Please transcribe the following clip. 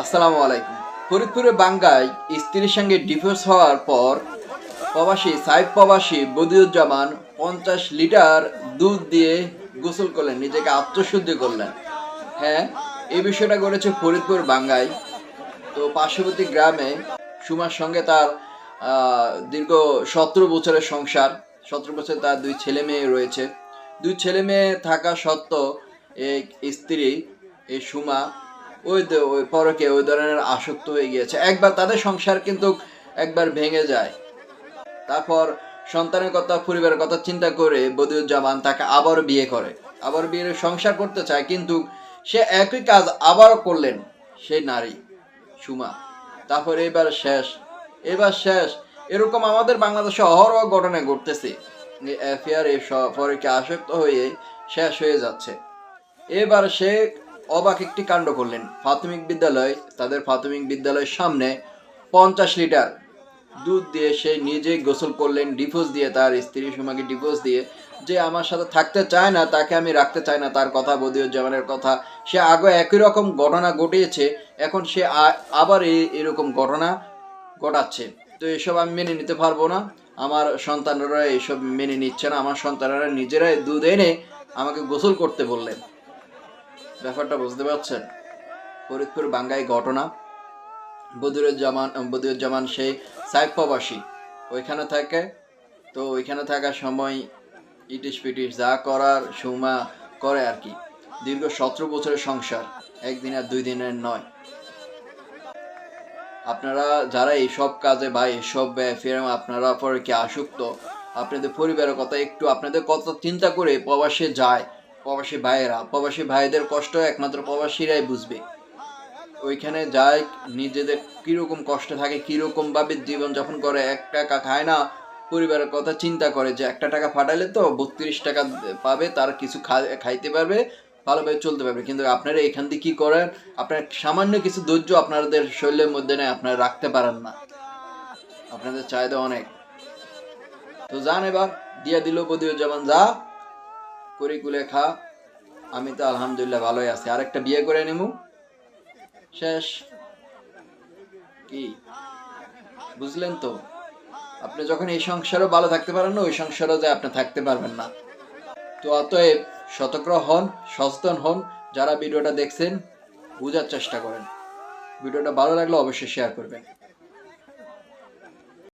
আসসালামু আলাইকুম। ফরিদপুরে বাঙ্গায় স্ত্রীর সঙ্গে ডিভোর্স হওয়ার পর প্রবাসী সাইদ প্রবাসী বদিউজ্জামান পঞ্চাশ লিটার দুধ দিয়ে গোসল করলেন, নিজেকে আত্মশুদ্ধি করলেন। হ্যাঁ এই বিষয়টা করেছে ফরিদপুর বাঙ্গায়। তো পার্শ্ববর্তী গ্রামে সুমার সঙ্গে তার দীর্ঘ সতেরো বছরের সংসার। সতেরো বছর তার দুই ছেলে মেয়ে রয়েছে। দুই ছেলে মেয়ে থাকা সত্ত্বেও এই স্ত্রী, এই সুমা ওই ওই পরকে ওই ধরনের আসক্ত হয়ে গিয়েছে। একবার তাদের সংসার কিন্তু একবার ভেঙে যায়। তারপর সন্তানের কথা, পরিবারের কথা চিন্তা করে বদিউজ্জামান তাকে আবার বিয়ে করে। আবার বিয়ের সংসার করতে চায়, কিন্তু সে একই কাজ আবার করলেন, সেই নারী, সুমা। তারপর এবার শেষ। এবার শেষ। এরকম আমাদের বাংলাদেশে অহরহ ঘটনা ঘটতেছে। অ্যাফেয়ার এই পরকে আসক্ত হয়ে শেষ হয়ে যাচ্ছে। এবার সে অবাক একটি কাণ্ড করলেন। প্রাথমিক বিদ্যালয়, তাদের প্রাথমিক বিদ্যালয়ের সামনে পঞ্চাশ লিটার দুধ দিয়ে সে নিজেই গোসল করলেন, ডিভোর্স দিয়ে তার স্ত্রী সুমাকে ডিভোর্স দিয়ে যে আমার সাথে থাকতে চায় না, তাকে আমি রাখতে চাই না, তার কথা বদিউজ্জামানের কথা। সে আগে একই রকম ঘটনা ঘটিয়েছে, এখন সে আবার এই, এরকম ঘটনা ঘটাচ্ছে। তো এসব আমি মেনে নিতে পারব না। আমার সন্তানরা এসব মেনে নিচ্ছে না। আমার সন্তানরা নিজেরাই দুধ এনে আমাকে গোসল করতে বললেন। ব্যাপারটা বুঝতে পারছেন? ফরিদপুর বাঙ্গাই ঘটনা। বদিরুজ্জামান বদিরুজ্জামান সেই সাইফ প্রবাসী ওইখানে থাকে। তো ওইখানে থাকার সময় ইটিস পিটিস যা করার, সুমা করে আর কি। দীর্ঘ সতেরো বছরের সংসার, একদিন আর দুই দিনের নয়। আপনারা যারা এইসব কাজে বা এইসব ফেরাম আপনারা পরে কি আসক্ত? আপনাদের পরিবারের কথা একটু আপনাদের কথা চিন্তা করে প্রবাসে যায়। প্রবাসী ভাইয়েরা, প্রবাসী ভাইদের কষ্ট একমাত্র প্রবাসীরাই বুঝবে। ওইখানে যায়, নিজেদের কীরকম কষ্ট থাকে কীরকম ভাবে জীবনযাপন করে, এক টাকা খায় না, পরিবারের কথা চিন্তা করে যে একটা টাকা ফাটাইলে তো বত্রিশ টাকা পাবে, তার কিছু খাইতে পারবে, ভালোভাবে চলতে পারবে। কিন্তু আপনারা এখান দিয়ে কি করেন? আপনার সামান্য কিছু ধৈর্য আপনাদের শরীরের মধ্যে নেই, আপনারা রাখতে পারেন না। আপনাদের চাহিদা অনেক। তো যান এবার, দিয়া দিল বদিউজ্জামান, যা। করি খা। আমি তো আলহামদুলিল্লাহ ভালোই আছি। আরেকটা বিয়ে করে নেব শেষ। কি? বুঝলেন তো? আপনি যখন এই সংসারও ভালো থাকতে পারেন না, ওই সংসারও যে আপনি থাকতে পারবেন না। তো অতএব সতর্ক হন, সচেতন হন। যারা ভিডিওটা দেখছেন, বোঝার চেষ্টা করেন। ভিডিওটা ভালো লাগলে অবশ্যই শেয়ার করবেন।